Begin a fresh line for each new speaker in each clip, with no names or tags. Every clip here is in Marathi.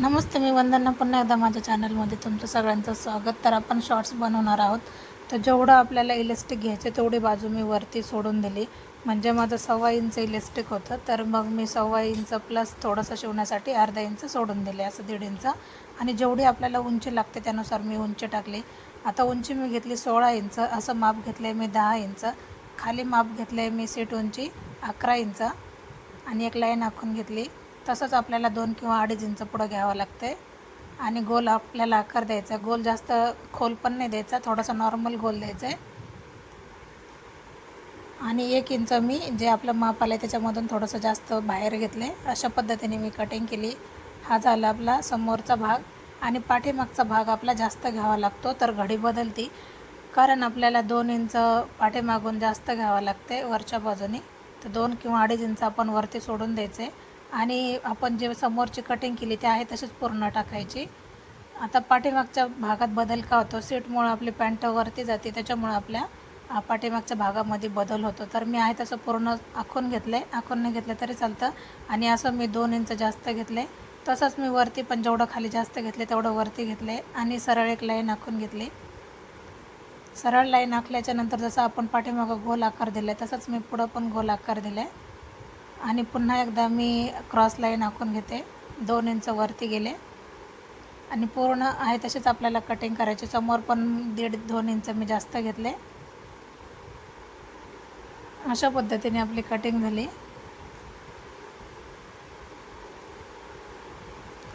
नमस्ते मी वंदना पुन्हा एकदा माझ्या चॅनलमध्ये तुमचं सगळ्यांचं स्वागत. तर आपण शॉर्ट्स बनवणार आहोत. तर जेवढं आपल्याला इलेस्टिक घ्यायचं तेवढी बाजू मी वरती सोडून दिली. म्हणजे माझं सव्वा इंच इलेस्टिक होतं. तर मग मी सव्वा इंच प्लस थोडंसं शिवण्यासाठी अर्धा इंच सोडून दिले असं दीड इंच. आणि जेवढी आपल्याला उंची लागते त्यानुसार मी उंची टाकली. आता उंची मी घेतली सोळा इंच. असं माप घेतलं आहे मी दहा इंच. खाली माप घेतलं आहे मी सीट उंची अकरा इंच. आणि एक लाईन आखून घेतली. तसंच आपल्याला दोन किंवा अडीच इंच पुढं घ्यावं लागते आणि गोल आपल्याला आकार द्यायचा. गोल जास्त खोल पण नाही द्यायचा. थोडासा नॉर्मल गोल द्यायचा आहे आणि एक इंच मी जे आपलं माप आलं आहे त्याच्यामधून थोडंसं जास्त बाहेर घेतलं आहे अशा पद्धतीने मी कटिंग केली. हा झाला आपला समोरचा भाग. आणि पाठीमागचा भाग आपला जास्त घ्यावा लागतो. तर घडी बदलती. कारण आपल्याला दोन इंच पाठीमागून जास्त घ्यावं लागते वरच्या बाजूने. तर दोन किंवा अडीच इंच आपण वरती सोडून द्यायचे आणि आपण जे समोरची कटिंग केली ते आहे तशीच पूर्ण टाकायची. आता पाठीमागच्या भागात बदल का होतो? सीटमुळं आपली पॅन्ट वरती जाते त्याच्यामुळं आपल्या पाठीमागच्या भागामध्ये बदल होतो. तर मी आहे तसं पूर्ण आखून घेतलं. आहे आखून नाही घेतलं तरी चालतं. आणि असं मी दोन इंच जास्त घेतले. तसंच मी वरती पण जेवढं खाली जास्त घेतले तेवढं वरती घेतले. आणि सरळ एक लाईन आखून घेतली. सरळ लाईन आखल्याच्यानंतर जसं आपण पाठीमागं गोल आकार दिला आहे तसंच मी पुढं पण गोल आकार दिला. आहे आणि पुन्हा एकदा मी क्रॉस लाईन आखून घेते. दोन इंच वरती गेले. आणि पूर्ण आहे तसेच आपल्याला कटिंग करायची. समोर पण दीड दोन इंच मी जास्त घेतले. अशा पद्धतीने आपली कटिंग झाली.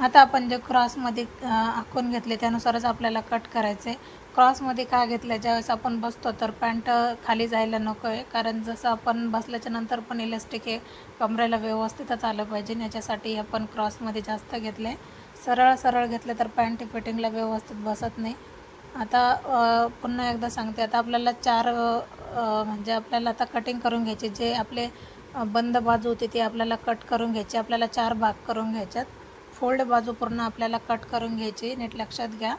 आता आपण जे क्रॉसमध्ये आखून घेतले त्यानुसारच आपल्याला कट करायचे क्रॉसमध्ये का घेतलं? ज्यावेळेस आपण बसतो तर पॅन्ट खाली जायला नको आहे. कारण जसं आपण बसल्याच्या नंतर पण इलेस्टिक हे कमरेला व्यवस्थितच आलं पाहिजे. याच्यासाठी आपण क्रॉसमध्ये जास्त घेतले सरळ सरळ घेतले तर पॅन्ट फिटिंगला व्यवस्थित बसत नाही. आता पुन्हा एकदा सांगते. आता आपल्याला चार म्हणजे आपल्याला आता कटिंग करून घ्यायची. जे आपले बंद बाजू होती ती आपल्याला कट करून घ्यायची. आपल्याला चार भाग करून घ्यायच्यात. फोल्ड बाजू पूर्ण आपल्याला कट करून घ्यायची नीट लक्षात घ्या.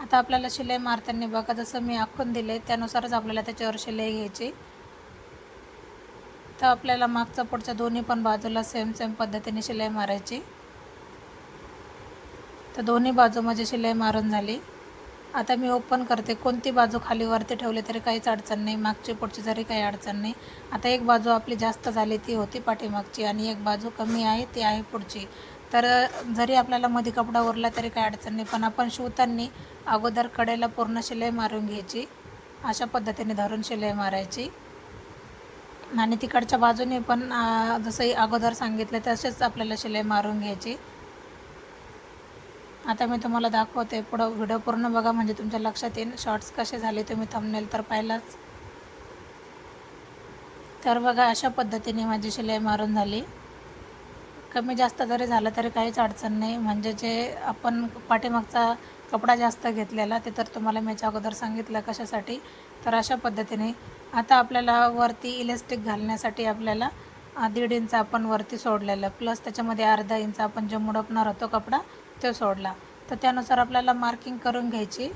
आता आपल्याला शिलाई मारताना बघा जसं मी आखून दिले त्यानुसारच आपल्याला त्याच्यावर शिलाई घ्यायची. तर आपल्याला मागच्या पुढच्या दोन्ही पण बाजूला सेम सेम पद्धतीने शिलाई मारायची. तर दोन्ही बाजू माझी शिलाई मारून झाली. आता मी ओपन करते. कोणती बाजू खाली वरती ठेवली तरी काहीच अडचण नाही. मागची पुढची जरी काही अडचण नाही. आता एक बाजू आपली जास्त झाली ती होती पाठीमागची आणि एक बाजू कमी आहे ती आहे पुढची. तर जरी आपल्याला मध्ये कपडा उरला तरी काही अडचण नाही. पण आपण शिवताना अगोदर कडेला पूर्ण शिलाई मारून घ्यायची. अशा पद्धतीने धरून शिलाई मारायची. आणि तिकडच्या बाजूने पण जसंही अगोदर सांगितलं तसेच आपल्याला शिलाई मारून घ्यायची. आता मी तुम्हाला दाखवते पुढं व्हिडिओ पूर्ण बघा म्हणजे तुमच्या लक्षात येईल. शॉर्ट्स कसे झाले तुम्ही थंबनेल तर पाहिलाच. तर बघा अशा पद्धतीने माझी शिलाई मारून झाली. कमी जास्त जरी झालं तरी काहीच अडचण नाही. म्हणजे जे आपण पाठीमागचा कपडा जास्त घेतलेला ते तर तुम्हाला मी अगोदर सांगितलं कशासाठी. तर अशा पद्धतीने आता आपल्याला वरती इलेस्टिक घालण्यासाठी आपल्याला दीड इंच आपण वरती सोडलेलं. प्लस त्याच्यामध्ये अर्धा इंच आपण जे मुडपणार होतो कपडा तो सोडला. तर त्यानुसार आपल्याला मार्किंग करून घ्यायची.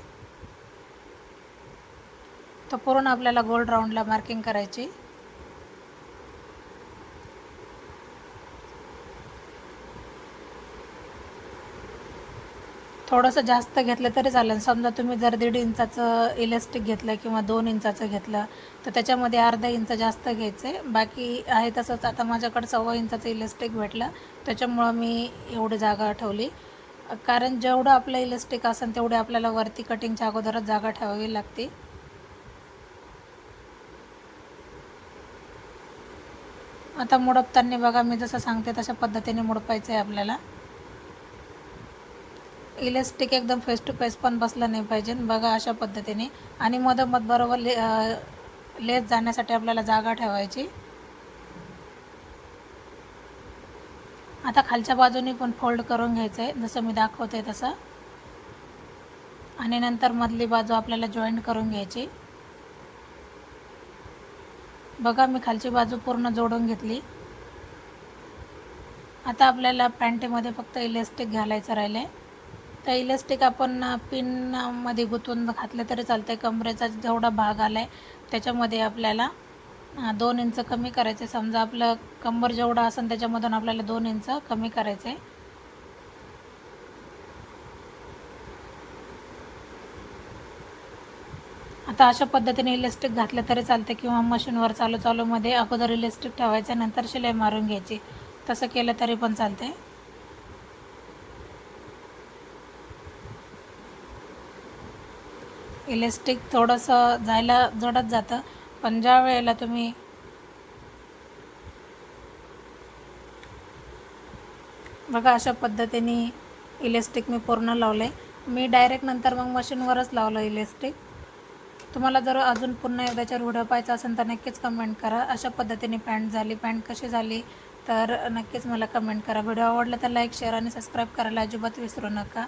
तर पूर्ण आपल्याला गोल्ड राऊंडला मार्किंग करायची. थोडंसं जास्त घेतलं तरी चालेल. समजा तुम्ही जर दीड इंचाचं इलेस्टिक घेतलं किंवा दोन इंचाचं घेतलं तर त्याच्यामध्ये अर्धा इंच जास्त घ्यायचं. आहे बाकी आहे तसंच आता माझ्याकडे सव्वा इंचाचं इलेस्टिक भेटलं त्याच्यामुळं मी एवढी जागा ठेवली. कारण जेवढं आपलं इलेस्टिक असेल तेवढे आपल्याला वरती कटिंगच्या अगोदरच जागा ठेवावी लागते. आता मोडपताना बघा मी जसं सांगते तशा पद्धतीने मोडपायचं आहे आपल्याला. इलेस्टिक एकदम फेस टू फेस पण बसलं नाही पाहिजे. बघा अशा पद्धतीने. आणि मधोमध बरोबर ले लेस जाण्यासाठी आपल्याला जागा ठेवायची. आता खालच्या बाजूनी पण फोल्ड करून घ्यायचं आहे जसं मी दाखवते तसं. आणि नंतर मधली बाजू आपल्याला जॉईंट करून घ्यायची. बघा मी खालची बाजू पूर्ण जोडून घेतली. आता आपल्याला पॅन्टीमध्ये फक्त इलेस्टिक घालायचं राहिलं आहे तर इलास्टिक आपण पिनमध्ये गुंतवून घातलं तरी चालतं आहे कमरेचा जेवढा भाग आला आहे त्याच्यामध्ये आपल्याला दोन इंच कमी करायचे समजा आपलं कंबर जेवढा असेल त्याच्यामधून आपल्याला दोन इंच कमी करायचे आता अशा पद्धतीने इलेस्टिक घातलं तरी चालतं किंवा मशीनवर चालू चालूमध्ये अगोदर इलेस्टिक ठेवायचं नंतर शिलाई मारून घ्यायची. तसं केलं तरी पण चालतं आहे इलेस्टिक थोडंसं जायला जडत जातं पण ज्या वेळेला तुम्ही बघा अशा पद्धतीने इलेस्टिक मी पूर्ण लावलं आहे मी डायरेक्ट नंतर मग मशीनवरच लावलं इलेस्टिक तुम्हाला जर अजून पुन्हा एकदाच्यावर व्हिडिओ पाहायचा असेल तर नक्कीच कमेंट करा. अशा पद्धतीने पॅन्ट झाली पॅन्ट कशी झाली तर नक्कीच मला कमेंट करा. व्हिडिओ आवडला तर लाईक शेअर आणि सबस्क्राईब करायला अजिबात विसरू नका.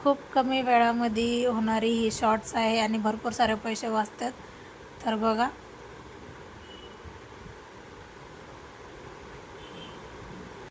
खूप कमी वेळामध्ये होणारी ही शॉर्ट्स आहे आणि भरपूर सारे पैसे वाचतात. तर बघा.